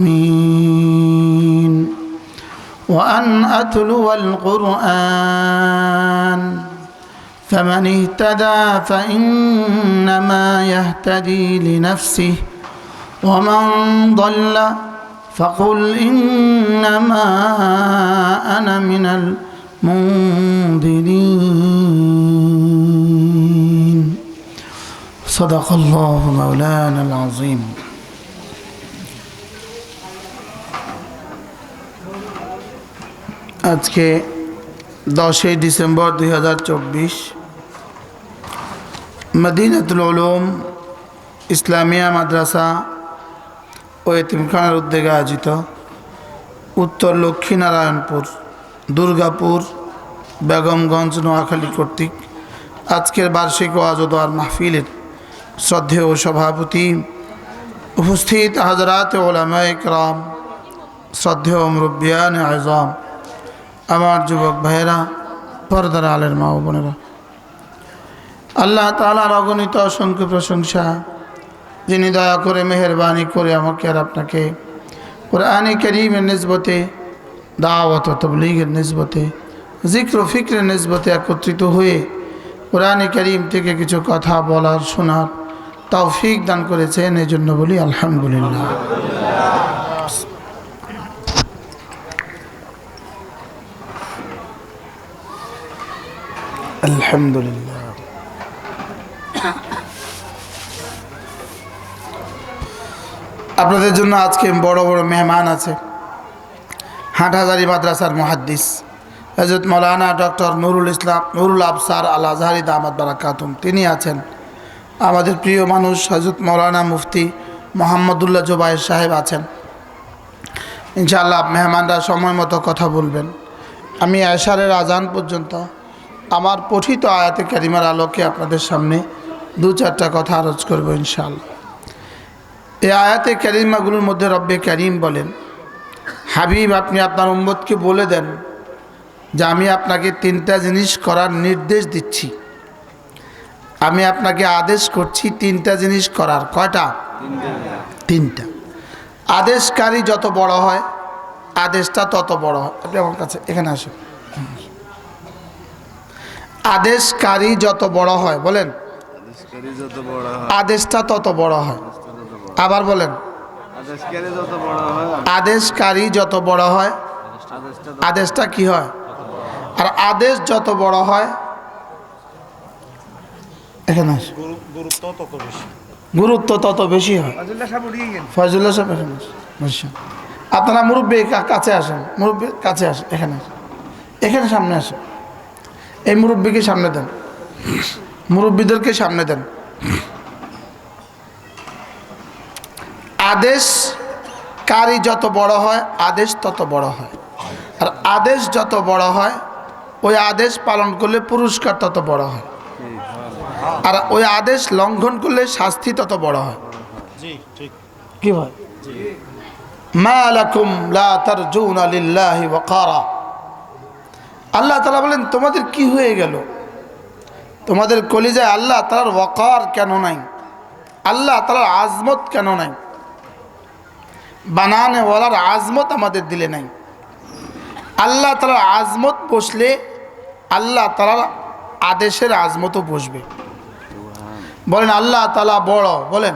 مين وأن أتلو القرآن. فمن اهتدى فإنما يهتدي لنفسه. ومن ضل فقل إنما أنا من المنذرين. صدق الله مولانا العظيم. আজকে দশই ডিসেম্বর দুই হাজার চব্বিশ। মদিনাতুল উলুম ইসলামিয়া মাদ্রাসা ও এতিমখানার উদ্যোগে আয়োজিত উত্তর লক্ষ্মীনারায়ণপুর, দুর্গাপুর, বেগমগঞ্জ, নোয়াখালী কর্তৃক আজকের বার্ষিক ওয়াজদার মাহফিলের শ্রদ্ধেয় সভাপতি উপস্থিত হাজরাত ওলামা ইকরাম শ্রদ্ধেয় মুরব্বিয়ান আজম আমার যুবক ভাইয়েরা, পর্দার আলের মা বোনেরা। আল্লাহ তালার অগণিত অসংখ্য প্রশংসা, যিনি দয়া করে, মেহরবানি করে আমাকে আর আপনাকে কোরআনে করিমের নিসবতে, দাওয়াত তবলিগের নিসবতে জিক্র ফিক্রের নিসবতে একত্রিত হয়ে কোরআনে করিম থেকে কিছু কথা বলার, শোনার তাও ফিক দান করেছেন। এই জন্য বলি আলহামদুলিল্লাহ। আলহামদুলিল্লাহ। আপনাদের জন্য আজকে বড় বড় মেহমান আছে। হাটহাজারি মাদ্রাসার মহাদ্দিস হজরত মৌলানা ডক্টর নুরুল ইসলাম, নুরুল আফসার আল আজহারি দামাদ বারাকাতুম। তিনি আছেন আমাদের প্রিয় মানুষ হজরত মৌলানা মুফতি মোহাম্মদুল্লাহ জোবায়ের সাহেব আছেন। ইনশাআল্লাহ মেহমানরা সময় মতো কথা বলবেন। আমি এশারের আজান পর্যন্ত আমার পঠিত আয়াতে ক্যারিমার আলোকে আপনাদের সামনে দু চারটা কথা আরজ করব ইনশাআল্লাহ। এই আয়াতে ক্যারিমাগুলোর মধ্যে রব্বে ক্যারিম বলেন, হাবিব, আপনি আপনার উম্মতকে বলে দেন যে আমি আপনাকে তিনটা জিনিস করার নির্দেশ দিচ্ছি। আমি আপনাকে আদেশ করছি তিনটা জিনিস করার। কয়টা? তিনটা। আদেশকারী যত বড় হয়, আদেশটা তত বড় হয়। আপনি আমার কাছে এখানে আসুন। আদেশকারী যত বড় হয় বলেন। আদেশকারী যত বড় হয়। আদেশটা তত বড় হয়। আবার বলেন। আদেশকারী যত বড় হয় আদেশকারী যত বড় হয় আদেশটা কি হয়? আর আদেশ যত বড় হয় এখানে গুরুত্ব তত বেশি। গুরুত্ব তত বেশি হয়। ফয়জুল্লাহ সাহেব এখানে আপনারা মুরব্বী কাছে আসেন। মুরব্বী কাছে আসেন। এখানে আসেন। এখানে সামনে আসেন। এই মুরব্বীকে সামনে দেন। মুরব্বীদেরকে সামনে দেন। আদেশ কারি যত বড় হয় আদেশ তত বড় হয়। আর আদেশ যত বড় হয় ওই আদেশ পালন করলে পুরস্কার তত বড় হয়। আর ওই আদেশ লঙ্ঘন করলে শাস্তি তত বড় হয়। কি হয় মা লাকুম লা তারজুনা লিল্লাহি ওয়াকারা আল্লাহ তাআলা বলেন, তোমাদের কি হয়ে গেল? তোমাদের কলিজায় আল্লাহ তাআলার ওয়াকার কেন নাই? আল্লাহ তাআলার আজমত কেন নাই? বানানে ওয়ালার আজমত আমাদের দিলে নাই। আল্লাহ তাআলার আজমত বসলে আল্লাহ তাআলার আদেশের আজমতও বসবে। বলেন, আল্লাহ তালা বড়। বলেন,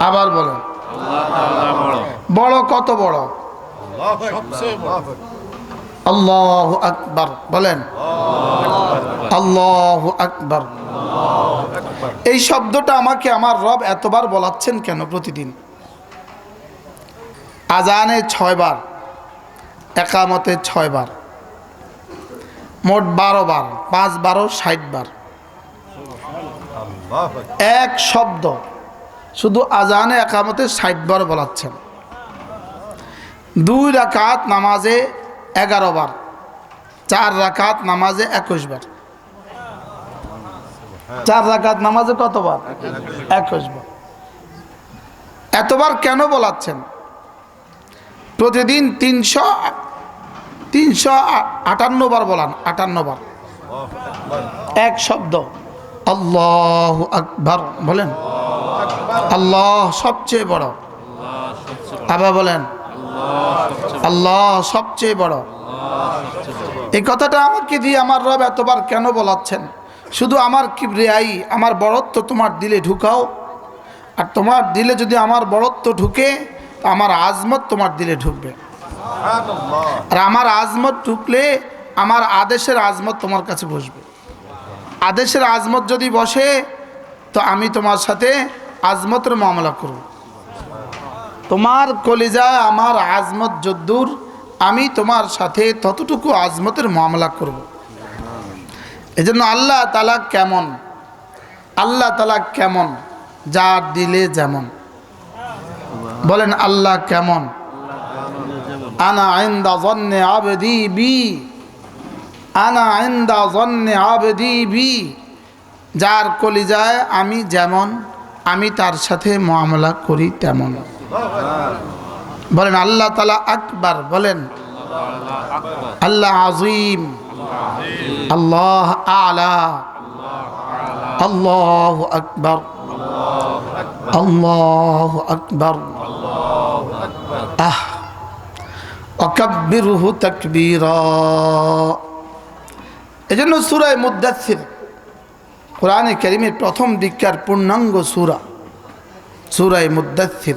আবার বলেন, বড় কত বড়। আল্লাহ আকবার, বলেন। আল্লাহ আকবর। এই শব্দটা আমাকে আমার রব এতবার বলাচ্ছেন কেন প্রতিদিন? আজানে ছয়বার একামতে ছয়বার মোট বারো বার, পাঁচ বারো ষাট বার। এক শব্দ শুধু আজানে, একামতে ষাট বার বলাচ্ছেন। দুই রাকাত নামাজে এগারো বার। চার রাকাত নামাজে একুশ বার। চার রাকাত নামাজে কতবার একুশ বার। এতবার কেন বলাচ্ছেন? প্রতিদিন তিনশো তিনশো আটান্ন বার বলান, আটান্ন বার। এক শব্দ। আল্লাহ আকবার, বলেন। আল্লাহ সবচেয়ে বড়। আবার বলেন আল্লাহ সবচেয়ে বড়। এই কথাটা আমাকে দিয়ে আমার রব এতবার কেন বলাচ্ছেন? শুধু আমার কিবরিয়াই, আমার বড়ত্ব তোমার দিলে ঢুকাও। আর তোমার দিলে যদি আমার বড়ত্ব ঢুকে আমার আজমত তোমার দিলে ঢুকবে। আর আমার আজমত ঢুকলে আমার আদেশের আজমত তোমার কাছে বসবে। আদেশের আজমত যদি বসে, তো আমি তোমার সাথে আজমতের মামলা করব। তোমার কলিজা, আমার আজমত যদ্দুর, আমি তোমার সাথে ততটুকু আজমতের মামলা করব। এজন্য আল্লাহ তালা কেমন? আল্লাহ তালা কেমন? যার দিলে যেমন। বলেন, আল্লাহ কেমন? আনা আইন্দা জন্নে আবেদি বি। আনা আইন্দা জন্নে আবেদি বি। যার কলিজায় আমি যেমন, আমি তার সাথে মামলা করি তেমন। বলেন, আল্লাহ তালা আকবার, বলেন। আল্লাহ আজিম আল্লাহ আলা। আল্লাহ আকবর। আল্লাহ আকবর। আহ। অকব্বিরুহু তাকবীরা। এজন্য সূরায়ে মুদ্দাসসির কোরআনে কারীমের প্রথম দিককার পূর্ণাঙ্গ সূরা, সূরায়ে মুদ্দাসসির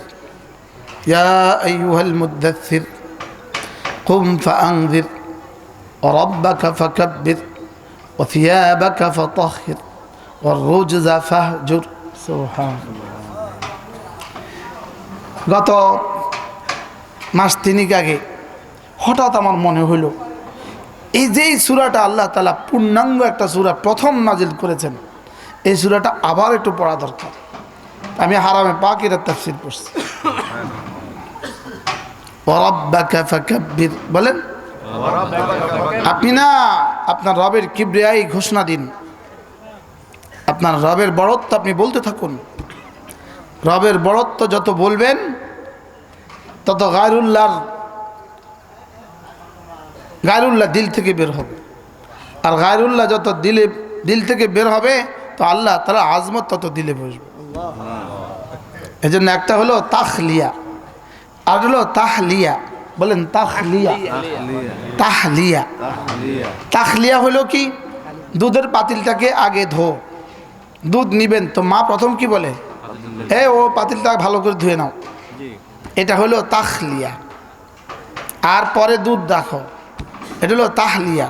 ইয়া আইয়ুহাল মুদ্দাসসির قم فأنذر وربك فكبر وثيابك فطهر والرجز فاهجر سبحان গত মাস তিনিক আগে হঠাৎ আমার মনে হইল এই যে এই সুরাটা আল্লাহ তালা পূর্ণাঙ্গ একটা সুরা প্রথম নাজিল করেছেন এই সুরাটা আবার একটু পড়া দরকার আমি হারামে পাকিরা তাফসির পড়ছি ওরাব্বাকা ফাকাব্বির বলেন? আপনি না আপনার রবের কিবরিয়াই ঘোষণা দিন। আপনার রবের বড়ত্ব আপনি বলতে থাকুন। রবের বড়ত্ব যত বলবেন, তত গায়রুল্লাহর, গায়রুল্লাহ দিল থেকে বের হবে। আর গায়রুল্লাহ যত দিলে, দিল থেকে বের হবে, তো আল্লাহ তারা আজমত তত দিলে বসবে। এই জন্য একটা হলো তাখলিয়া। আর হলো তাহলিয়া, বলেন তাহলিয়া। তাহলিয়া। তাহলিয়া হলো কি? দুধের পাতিলটাকে আগে ধো। দুধ নিবেন। তো মা প্রথম কি বলে? এ ও পাতিলটা ভালো করে ধুয়ে নাও। এটা হলো তাহলিয়া। আর পরে দুধ রাখো। এটা হলো তাহলিয়া।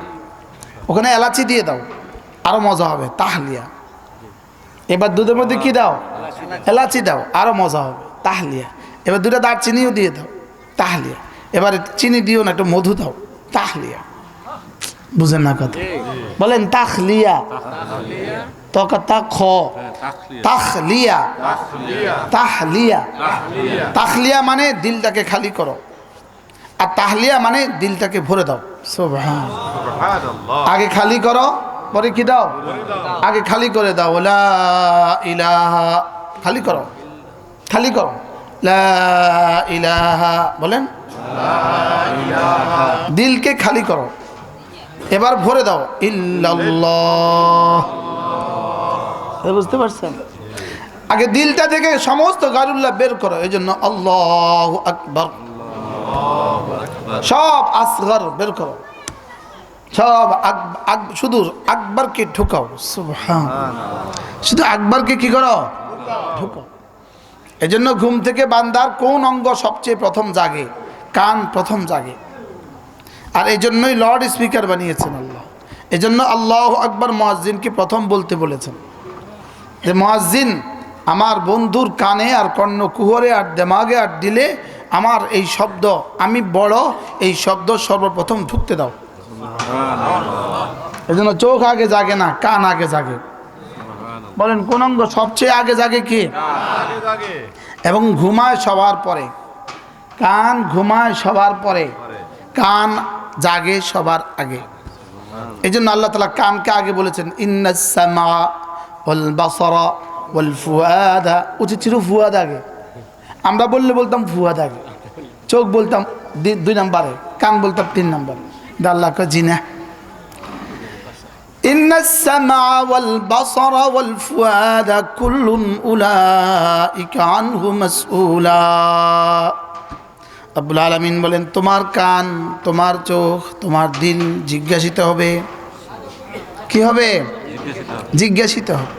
ওখানে এলাচি দিয়ে দাও। আরও মজা হবে, তাহলিয়া। এবার দুধের মধ্যে কি দাও? এলাচি দাও। আরও মজা হবে, তাহলিয়া। এবার দুটা দারচিনিও দিয়ে দাও তাহলিয়া এবারে চিনি দিও না একটু মধু দাও তাহলিয়া বুঝেন না কথা? বলেন তাহলিয়া। তকা তা খ তাহলিয়া। তাহলিয়া। তাহলিয়া মানে দিলটাকে খালি করো। আর তাহলিয়া মানে দিলটাকে ভরে দাও। আগে খালি করো পরে কি দাও? আগে খালি করে দাও। লা ইলাহা। খালি করো। খালি করো। ইলাহা বলেন? দিলকে খালি করো। এবার ভরে দাও। ইল্লাল্লাহ। বুঝতে পারছেন? আগে দিলটা থেকে সমস্ত গারুল্লাহ বের করো। এই জন্য আল্লাহ আকবর। সব আসগর বের করো। সব শুধু আকবরকে ঢুকাও সুবহান শুধু আকবরকে কি করো? ঢুকাও এজন্য ঘুম থেকে বান্দার কোন অঙ্গ সবচেয়ে প্রথম জাগে? কান প্রথম জাগে। আর এই জন্যই লর্ড স্পিকার বানিয়েছেন আল্লাহ। এজন্য আল্লাহ আকবর মোয়াজ্জিনকে প্রথম বলতে বলেছেন। যে মোয়াজ্জিন আমার বন্ধুর কানে আর কর্ণ কুহরে আর দেমাগে আর দিলে আমার এই শব্দ আমি বড় এই শব্দ সর্বপ্রথম ঢুকতে দাও। এজন্য চোখ আগে জাগে না কান আগে জাগে। বলেন কোন অঙ্গ সবচেয়ে আগে জাগে কি? এবং ঘুমায় সবার পরে। কান ঘুমায় সবার পরে। কান জাগে সবার আগে। এই জন্য আল্লাহ তালা কানকে আগে বলেছেন ইন্নাসমা ওল বাসরা ওল ফুয়াদা। উচিত ছিল ফুয়াদ আগে। আমরা বললে বলতাম ফুয়াদ আগে। চোখ বলতাম দুই নাম্বারে কান বলতাম তিন নাম্বার। আল্লাহকে জিনা। إن السمع والبصر والفؤاد كل أولئك عنه مسؤولا আব্বুল আলমিন বলেন তোমার কান তোমার চোখ তোমার দিল জিজ্ঞাসিত হবে কি হবে জিজ্ঞাসিত হবে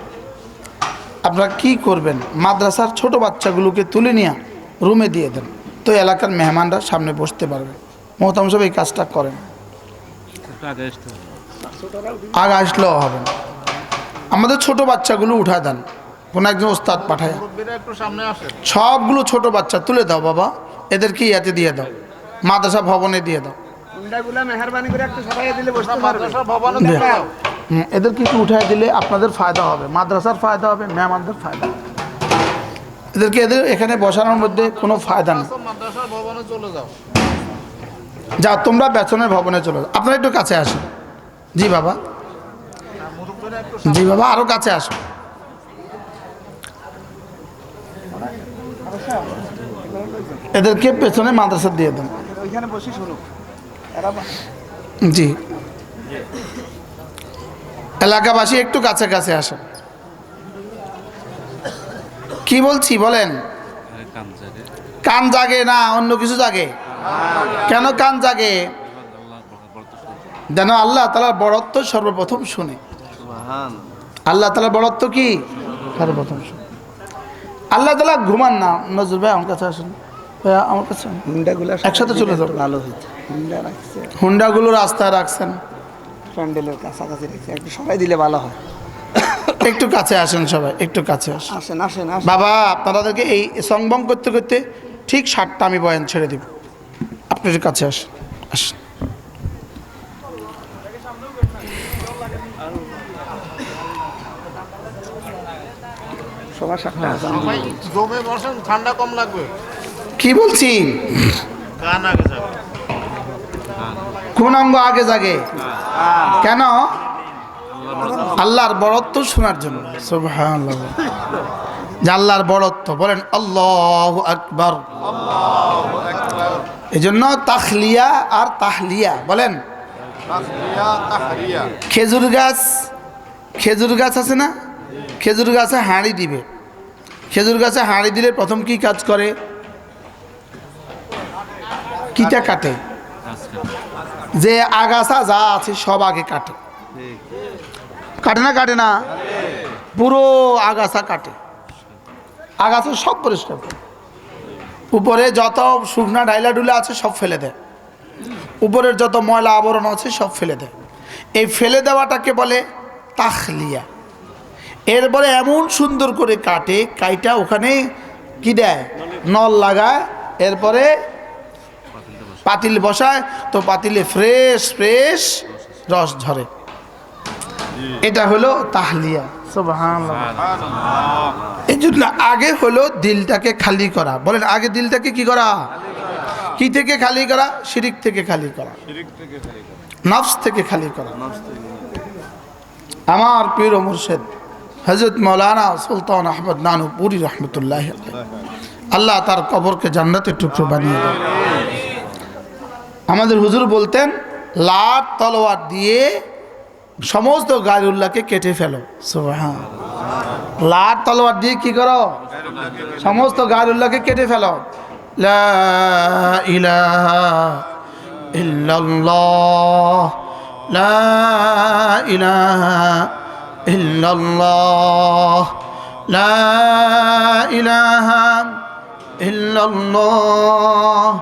আপনারা কি করবেন মাদ্রাসার ছোট বাচ্চাগুলোকে তুলে নিয়ে রুমে দিয়ে দেন তো এলাকার মেহমানরা সামনে বসতে পারবে মোহতাম সাহেব এই কাজটা করেন আগে আসলেও হবে না। আমাদের ছোট বাচ্চাগুলো উঠা দেন। কোনো একজন ওস্তাদ পাঠায়। সামনে আসেন সবগুলো ছোট বাচ্চা তুলে দাও বাবা। এদেরকে ইয়াতে দিয়ে দাও। মাদ্রাসা ভবনে দিয়ে দাও। হুন্ডাগুলা মেহরবানি করে একটু সবাই দিলে বসতে পারবে। মাদ্রাসা ভবনে দে। হুম, এদেরকে একটু উঠায় দিলে আপনাদের ফায়দা হবে। মাদ্রাসার ফায়দা হবে মেহমানদের ফায়দা হবে। এদেরকে এদের এখানে বসানোর মধ্যে কোনো ফায়দা নেই। মাদ্রাসা ভবনে চলে যাও। যা তোমরা বেতনের ভবনে চলে যাও। আপনারা একটু কাছে আসো জি বাবা। জি বাবা আরও কাছে আসো। এদেরকে পেছনে মাদ্রাসা দিয়ে দেন। জি। এলাকাবাসী একটু কাছে কাছে আসেন কি বলছি বলেন? কান জাগে। না অন্য কিছু জাগে? কেন কান জাগে? যেন আল্লাহ তালার বড়ত্ব সর্বপ্রথম শুনে। আল্লাহ তালার বড়ত্ব কি? সর্বপ্রথম শুনে। আল্লাহ তালা ঘুমান না। নজর ভাই আমার কাছে আসুন। ভাইয়া আমার কাছে। হুন্ডাগুলা একসাথে চলে। একটু ভালো হয়েছে হুন্ডা রাখছে। হুন্ডাগুলো রাস্তায় রাখছেন। প্যান্ডেলের কাছাকাছি রাখছে। একটু সবাই দিলে ভালো হয়। একটু কাছে আসেন সবাই একটু কাছে আসেন। আসেন আসেন বাবা আপনাদেরকে এই সংবং করতে করতে ঠিক সাতটা আমি বয়ান ছেড়ে দিব। আপনি একটু কাছে আসেন। আসেন। সবার সাথে আসেন জমে বসেন ঠান্ডা কম লাগবে। কি বলছি? কান আগে যাবে। কোন অঙ্গ আগে জাগে? কেন? আল্লাহর বড়ত্ব শোনার জন্য। সুবহানাল্লাহ। যে আল্লাহর বড়ত্ব বলেন আল্লাহ আকবর। এই জন্য তাখলিয়া আর তাহলিয়া বলেন। খেজুর গাছ খেজুর গাছ আছে না? খেজুর গাছে হাঁড়ি দিবে। খেজুর গাছে হাঁড়ি দিলে প্রথম কি কাজ করে? কিটা কাটে? যে আগাছা যা আছে সব আগে কাটে। কাটে না কাটে না? পুরো আগাছা কাটে। আগাছা সব পরিষ্কার করে। উপরে যত শুকনা ডাইলা ডুলা আছে সব ফেলে দেয়। উপরের যত ময়লা আবরণ আছে সব ফেলে দেয়। এই ফেলে দেওয়াটাকে বলে তাখলিয়া। এরপরে এমন সুন্দর করে কাটে কাইটা ওখানে কি দেয়? নল লাগায় এরপরে পাতিল বসায় তো পাতিলে ফ্রেশ ফ্রেশ রস ঝরে। এটা হলো তাহলিয়া। এই জন্য আগে হলো দিলটাকে খালি করা। বলেন আগে দিলটাকে কি করা? কি থেকে খালি করা। শিরিক থেকে খালি করা। নফস থেকে খালি করা। আমার প্রিয় মুর্শেদ হজরত মৌলানা সুলতান আহমদ নানু পুরী রহমতুল্লাহ আল্লাহ তার কবরকে জান্নাতের টুকরো বানিয়ে দেন। আমাদের হুজুর বলতেন, লাট তলোয়ার দিয়ে সমস্ত গায়রুল্লাহকে কেটে ফেলো। হ্যাঁ লাট তলোয়ার দিয়ে কি করো? সমস্ত গায়রুল্লাহকে কেটে ফেলো। লা ইলাহা ইল্লাল্লাহ লা ইলাহা ইল্লাল্লাহ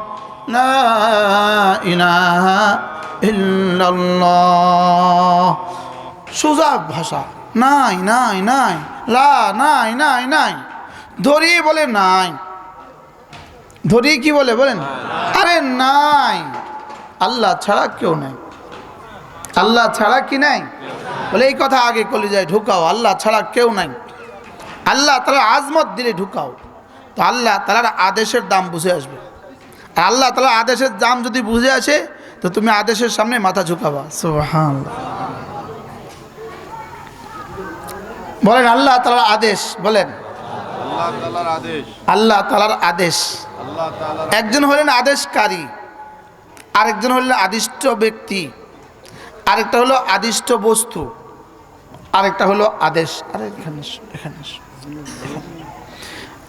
লা ইলাহা ইল্লাল্লাহ। লা ইলাহা ইল্লাল্লাহ সোজা ভাষা নাই নাই নাই লা নাই নাই নাই। ধরি বলে নাই। ধরি কি বলে বলেন? আরে নাই। আল্লাহ ছাড়া কেউ নাই। আল্লাহ ছাড়া কি নাই? বলে এই কথা আগে কলে যায় ঢুকাও আল্লাহ ছাড়া কেউ নাই। আল্লাহ তালা আজমত দিলে ঢুকাও তো আল্লাহ তালার আদেশের দাম বুঝে আসবে। আর আল্লাহ তালা আদেশের দাম যদি বুঝে আসে তো তুমি আদেশের সামনে মাথা ঝুঁকাবা। সুবহান বলেন আল্লাহ তালার আদেশ বলেন। আল্লাহ তালার আদেশ। একজন হলেন আদেশকারী আরেকজন হলেন আদিষ্ট ব্যক্তি। আরেকটা হলো আদিষ্ট বস্তু আরেকটা হলো আদেশ। আরে এখানে এখানে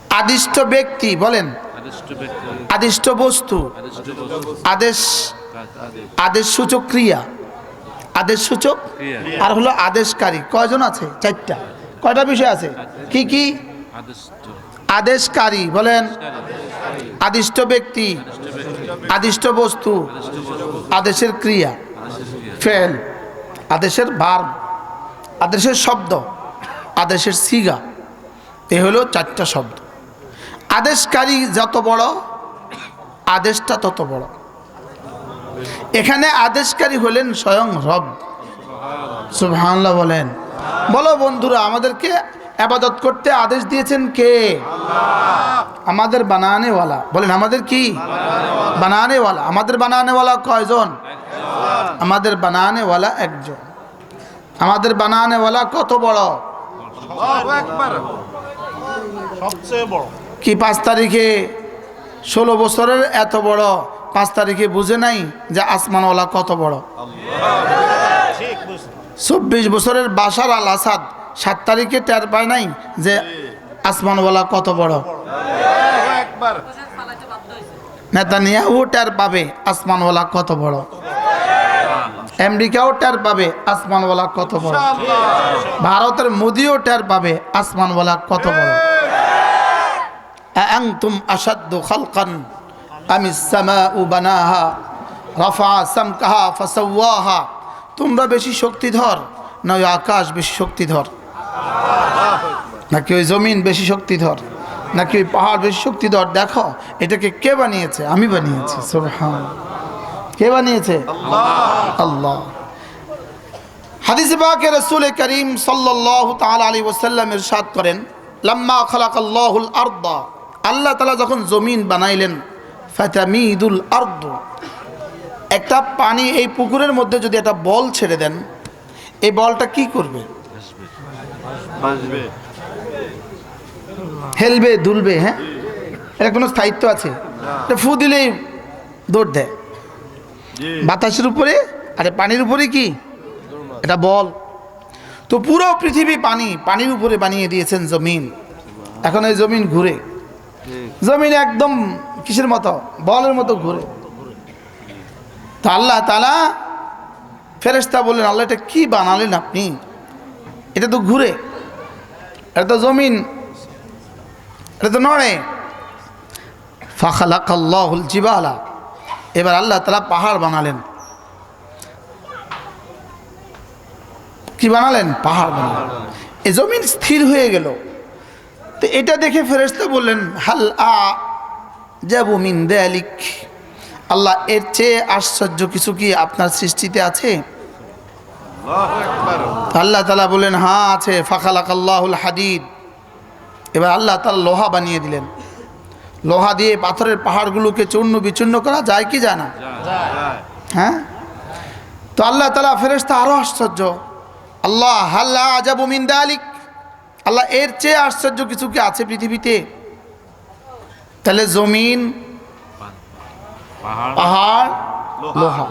আদিষ্ট ব্যক্তি বলেন। আদিষ্ট বস্তু। আদেশ আদেশ সূচক ক্রিয়া। আদেশ সূচক আর হলো আদেশকারী। কয়জন আছে? চারটা। কয়টা বিষয় আছে? কি কি? আদেশকারী বলেন। আদিষ্ট ব্যক্তি। আদিষ্ট বস্তু। আদেশের ক্রিয়া। ফেল, আদেশের ভার আদেশের শব্দ, আদেশের সিগা, এ হলো চারটা শব্দ। আদেশকারী যত বড়, আদেশটা তত বড়। এখানে আদেশকারী হলেন স্বয়ং রব। সুবহানাল্লাহ বলেন। বলো বন্ধুরা, আমাদেরকে আবাদত করতে আদেশ দিয়েছেন কে? আমাদের বানানেওয়ালা। বলেন আমাদের কি? বানানেওয়ালা। আমাদের বানানেওয়ালা কয়জন? আমাদের বানানেওয়ালা একজন। আমাদের বানানেওয়ালা কত বড়? সবচেয়ে বড়। কি পাঁচ তারিখে? ষোলো বছরের এত বড়। পাঁচ তারিখে বুঝে নাই যে আসমানওয়ালা কত বড়। চব্বিশ বছরের বাসার আল আসাদ সাত তারিখে টের পায় নাই যে আসমানওয়ালা কত বড় আল্লাহু আকবার নেতানিয়াহু টের পাবে আসমানওয়ালা কত বড় আমেরিকাও টের পাবে আসমানওয়ালা কত বড় ভারতের মোদিও টের পাবে আসমানওয়ালা কত বড় أأنتم أشد خلقا أم السماء بناها رفع سمكها فسواها তোমরা বেশি শক্তিধর না ওই আকাশ বেশি শক্তিধর নাকি ওই জমিন বেশি শক্তিধর? নাকি ওই পাহাড় বেশি শক্তিধর? দেখো এটাকে কে বানিয়েছে? আমি বানিয়েছি সুবহান কে বানিয়েছে? আল্লাহ। হাদিসে পাকে রসুল করিম সাল্লাল্লাহু তাআলা ইরশাদ করেন লাম্মা খালাকাল্লাহুল আরদা। আল্লাহ তাআলা যখন জমিন বানাইলেন ফাতামিদুল আরদ। একটা পানি এই পুকুরের মধ্যে যদি একটা বল ছেড়ে দেন এই বলটা কি করবে? হেলবে দুলবে হ্যাঁ? এটা কোনো স্থায়িত্ব আছে? ফু দিলেই দৌড় দেয়। বাতাসের উপরে আরে পানির উপরে কি? এটা বল। তো পুরো পৃথিবী পানি পানির উপরে বানিয়ে দিয়েছেন জমিন। এখন এই জমিন ঘুরে। জমিন একদম কিসের মতো? বলের মতো ঘুরে। তো আল্লাহ তালা ফেরেস্তা বললেন আল্লাহ এটা কি বানালেন আপনি? এটা তো ঘুরে, এটা তো জমিন, এটা তো নড়ে। ফাখালাকাল্লাহুল জিবালা। এবার আল্লাহ তালা পাহাড় বানালেন। কি বানালেন? পাহাড় বানালেন। এ জমিন স্থির হয়ে গেল। তো এটা দেখে ফেরেস্তা বললেন, হাল আ যাবু আল্লাহ এর চেয়ে আশ্চর্য কিছু কি আপনার সৃষ্টিতে আছে? আল্লাহু তালা বললেন হ্যাঁ আছে। ফাখালাক আল্লাহুল হাদিদ। এবার আল্লাহ তালা লোহা বানিয়ে দিলেন। লোহা দিয়ে পাথরের পাহাড়গুলোকে চূর্ণ বিচূর্ণ করা যায় কি যায় না? হ্যাঁ? তো আল্লাহ তালা ফেরেস্তা আরও আশ্চর্য। আল্লাহ হাল্লা আজাবু মিন দালিক? আল্লাহ এর চেয়ে আশ্চর্য কিছু কি আছে পৃথিবীতে? তাহলে জমিন পাহাড় লোহা।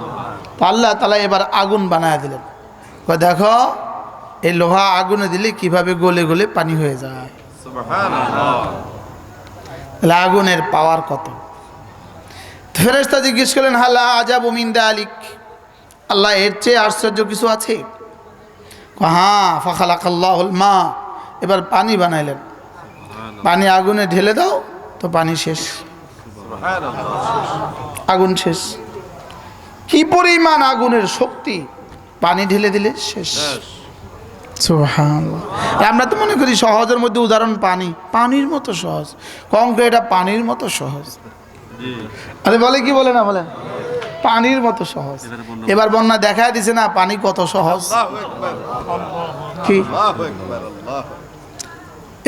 তো আল্লাহ তালা এবার আগুন বানায় দিলেন। দেখো, এই লোহা আগুনে দিলে কীভাবে গলে গলে পানি হয়ে যায়? আগুনের পাওয়ার কত? ফেরেস্তা জিজ্ঞেস করলেন হাল্লা আজাবু মিন দালিক? আল্লাহ, এর চেয়ে আশ্চর্য কিছু আছে? হ্যাঁ আল্লাহুল মা। এবার পানি বানাইলেন। পানি আগুনে ঢেলে দাও, তো পানি শেষ। আগুন শেষ। কি পরিমাণ আগুনের শক্তি? পানি ঢেলে দিলে শেষ। আমরা তো মনে করি সহজের মধ্যে উদাহরণ পানি। পানির মতো সহজ। কঙ্ক এটা পানির মতো সহজ। আরে বলে কি বলে না বলেন পানির মতো সহজ। এবার বন্যা। দেখায় দিছে না পানি কত সহজ। কি?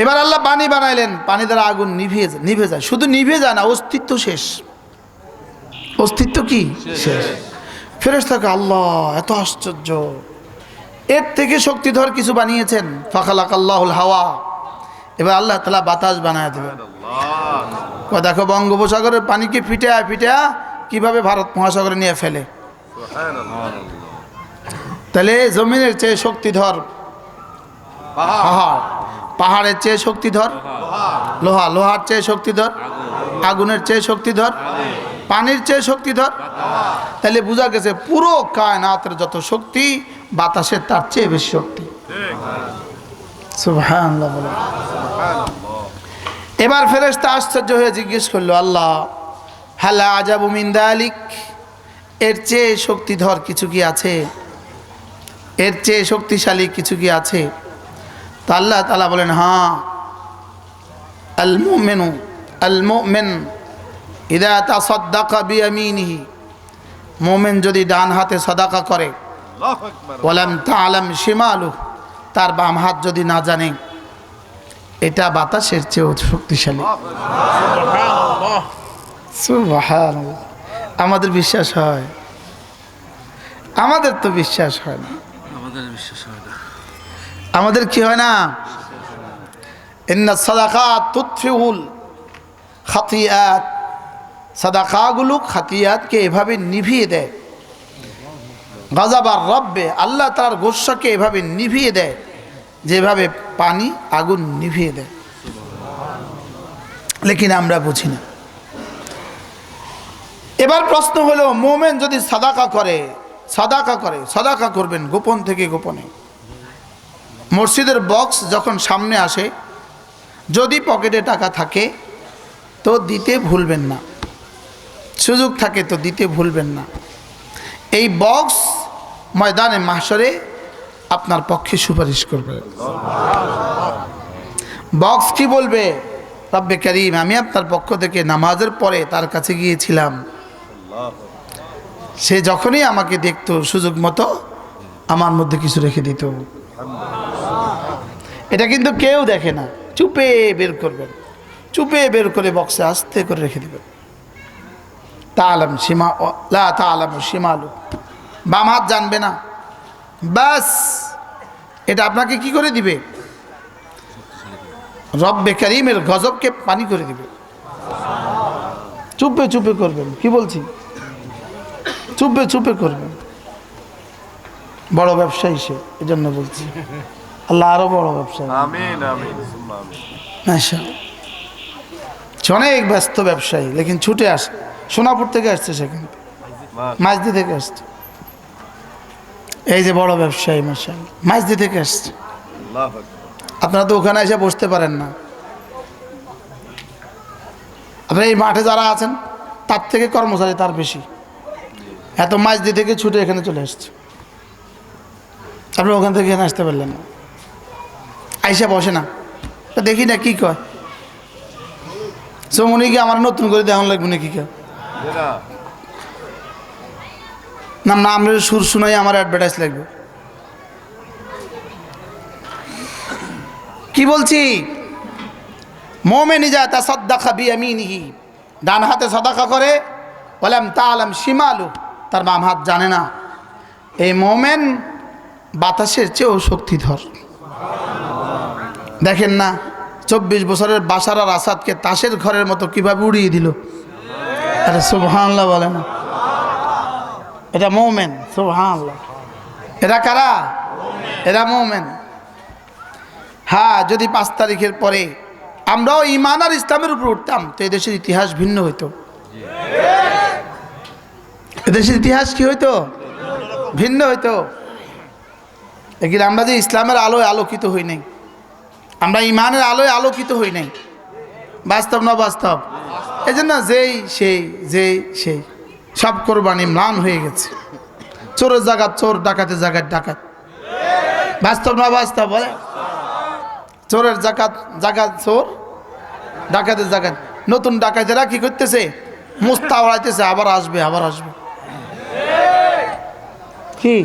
এবার আল্লাহ পানি বানাইলেন। পানি দ্বারা আগুন নিভিয়ে যায় নিভে যায়। শুধু নিভে যায় না অস্তিত্ব শেষ। অস্তিত্ব কি? শেষ। ফেরেস থাকে আল্লাহ, এত আশ্চর্য। এর থেকে শক্তিধর কিছু বানিয়েছেন। ফাখালাক আল্লাহুল হাওয়া। এবার আল্লাহ তালা বাতাস বানায় ও দেখো, বঙ্গোপসাগরের পানিকে ফিটা ফিটা কীভাবে ভারত মহাসাগরে নিয়ে ফেলে? তাহলে জমিনের চেয়ে শক্তিধর পাহাড়। পাহাড় পাহাড়ের চেয়ে শক্তিধর? লোহা। লোহা লোহার চেয়ে শক্তিধর? আগুন আগুনের চেয়ে শক্তিধর? পানির চেয়ে শক্তিধর তাহলে বোঝা গেছে পুরো কায়নাতের যত শক্তি, বাতাসের তার চেয়ে বেশি শক্তি। এবার ফেরেশতা আশ্চর্য হয়ে জিজ্ঞেস করল, আল্লাহ, হালা আজাবু মিন্দা আলিক এর চেয়ে শক্তিধর কিছু কি আছে? এর চেয়ে শক্তিশালী কিছু কি আছে? তা আল্লাহ তালা বলেন হ্যাঁ। আল মুমেনু, আল মুমেন। ইদা তা সদ্দাকা বিয়ামিনিহি। মোমেন যদি ডান হাতে সদাকা করে আল্লাহু তা তালাম শিমালু তার বাম হাত যদি না জানে এটা বাতাসের চেয়েও শক্তিশালী। আমাদের বিশ্বাস হয়। আমাদের তো বিশ্বাস হয় না। আমাদের বিশ্বাস হয় না। আমাদের কি হয় না? ইন্না সাদাকাত তুতফিউল খাতিয়াত। সাদাকাগুলো খাতিয়াতকে এভাবে নিভিয়ে দেয়। গাজাবার রব্বে আল্লাহ তার গোস্বাকে এভাবে নিভিয়ে দেয়, যেভাবে পানি, আগুন নিভিয়ে দেয়। লেকিন আমরা বুঝি না। এবার প্রশ্ন হলো, মোমেন যদি সাদাকা করে সাদাকা করে, সাদাকা করবেন গোপন থেকে গোপনে? মসজিদের বক্স যখন সামনে আসে, যদি পকেটে টাকা থাকে, তো দিতে ভুলবেন না। সুযোগ থাকে তো দিতে ভুলবেন না। এই বক্স ময়দানে মাসরে আপনার পক্ষে সুপারিশ করবে। বক্স কি বলবে? রব্বে করিম, আমি আপনার পক্ষ থেকে নামাজের পরে তার কাছে গিয়েছিলাম। সে যখনই আমাকে দেখতো, সুযোগ মতো আমার মধ্যে কিছু রেখে দিত। এটা কিন্তু কেউ দেখে না। চুপে বের করবেন। চুপে বের করে বক্সে আস্তে করে রেখে দেবেন। তালাম সীমা ও- লা তালাম সীমালু। বাম হাত জানবে না। ব্যাস এটা আপনাকে কি করে দিবে? রব্বে করিমের গজবকে পানি করে দিবে। চুপে চুপে করবেন। কি বলছি? চুপে চুপে করবেন। বড় ব্যবসায়ী সে এই জন্য বলছি। আল্লাহ আরও বড় ব্যবসায়ী। সে অনেক ব্যস্ত ব্যবসায়ী লেকিন ছুটে আসে। সোনাপুর থেকে আসছে সেখান মাঝদি থেকে আসছে। এই যে বড় ব্যবসায়ী মশাই মাঝদি থেকে আসছে। আপনারা তো ওখানে এসে বসতে পারেন না। আপনারা এই মাঠে যারা আছেন তার থেকে কর্মচারী তার বেশি। এত মাঝদি থেকে ছুটে এখানে চলে আসছে। আপনি ওখান থেকে এখানে আসতে পারলেন না। আইসা বসে না। তা দেখি না কি কয়। সমনি কি আমার নতুন করে দেখান লাগবে নাকি কেউ? যেটা না না, আমরা সুর শুনাই, আমার অ্যাডভার্টাইজ লাগবে। কি বলছি? মোমেনি যা তা সদ্দাখা বিয়ামিনিহি। ডান হাতে সদাকা করে বললাম তা আলাম শিমালু। তার বাম হাত জানে না। এই মোমেন বাতাসের চেয়েও শক্তিধর। দেখেন না, চব্বিশ বছরের বাসার আর আসাদকে তাসের ঘরের মতো কীভাবে উড়িয়ে দিল। আরে সুবহানাল্লাহ বলে না এটা মৌমেন, সুবহানাল্লাহ। এরা কারা? এরা মৌমেন। হ্যাঁ যদি পাঁচ তারিখের পরে আমরাও ইমান আর ইসলামের উপর উঠতাম, তো এদেশের ইতিহাস ভিন্ন হইতো। এদেশের ইতিহাস কি হইতো? ভিন্ন হইতো। লেকিন আমরা যে ইসলামের আলোয় আলোকিত হই নাই, আমরা ইমানের আলোয় আলোকিত হই নাই বাস্তব না বাস্তব? এই জন্য যেই, সেই যেই, সেই। সব কোরবানি ম্লান হয়ে গেছে। চোরের জায়গা চোর, ডাকাতের জায়গায় ডাকাত। বাস্তব না বাস্তব বলে? চোরের জাকাত, জায়গা চোর, ডাকাতের জায়গায় নতুন ডাকাতেরা কি করতেছে? মুস্তা ওড়াইতেছে আবার আসবে আবার আসবে। কি?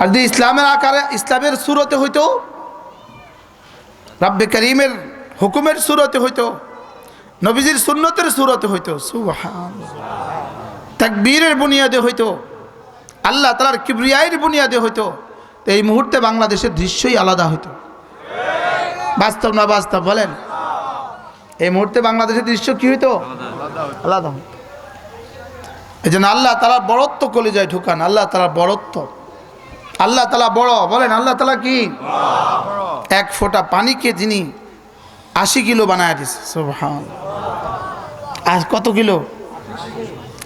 আর যদি ইসলামের আকারে, ইসলামের সুরতে হইতো, রাব্বে করিমের হুকুমের সুরতে হইতো, নবীজির সুন্নতের সুরতে হইতো সুবহান তাকবীরের বুনিয়াদে হইতো, আল্লাহ তালার কিবরিয়াইয়ের বুনিয়াদে হইতো, তো এই মুহূর্তে বাংলাদেশের দৃশ্যই আলাদা হইতো। বাস্তব না বাস্তব বলেন? এই মুহূর্তে বাংলাদেশের দৃশ্য কি হইতো? আলাদা এই জন্য আল্লাহ তালার বড়ত্ব কলে যায় ঢুকান, আল্লাহ তালার বড়ত্ব। আল্লাহ তালা বড়, বলেন আল্লাহ তালা কি? এক ফোঁটা পানিকে যিনি আশি কিলো বানায় দিছে। আর কত কিলো?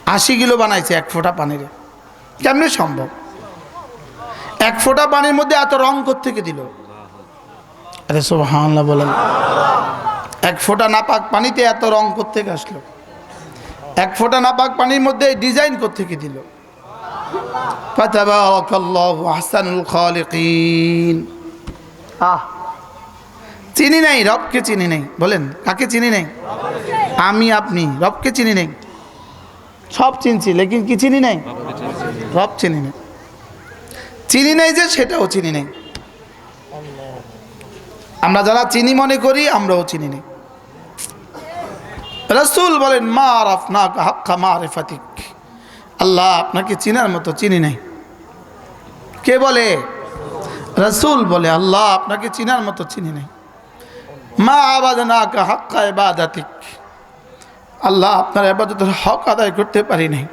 আশি কিলো বানাইছে এক ফোঁটা পানিরে। কেমনি সম্ভব? এক ফোঁটা পানির মধ্যে এত রং থেকে দিল? আরে সব সুবহান বলেন। এক ফোঁটা নাপাক পানিতে এত রং থেকে আসলো? এক ফোঁটা নাপাক পানির মধ্যে ডিজাইন থেকে দিল? আহ। চিনি নাই, রবকে চিনি নেই। বলেন, কাকে চিনি নেই? আমি, আপনি, রবকে চিনি নেই। সব চিনছি, লেকিন কি চিনি নেই? রব চিনি নেই। চিনি নেই যে, সেটাও চিনি নেই। আমরা যারা চিনি মনে করি, আমরাও চিনি নেই। রসুল বলেন, মা আরফ না হাক্কা মা রেফাতিক আল্লাহ আপনাকে চিনার মতো চিনি নেই। কে বলে? রসুল বলে, আল্লাহ আপনাকে চিনার মতো চিনি নেই। মা আবাদ না কা হাক্কা এবাদাতিক আল্লাহ আপনার এবাদতের হক আদায় করতে পারি নাই।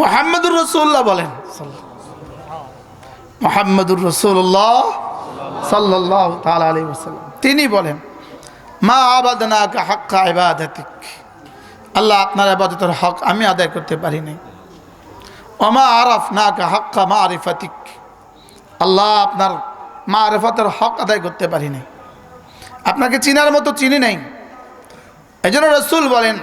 মোহাম্মদুর রসুল্লাহ বলেন, মোহাম্মদুর রসুল্লাহ সাল্লাহ তাল আলী ওসাল্লাম তিনি বলেন, মা আবাদ না কা হাক্কা এবাদাতিক আল্লাহ আপনার আবাদতের হক আমি আদায় করতে পারি নাই। ওমা আরফ না কা হাক্কা মা আরিফাতিক আল্লাহ আপনার মা আরিফাতের হক আদায় করতে পারি নাই। আপনাকে চিনার মতো চিনি নাই। এই জন্য রসুল বলেন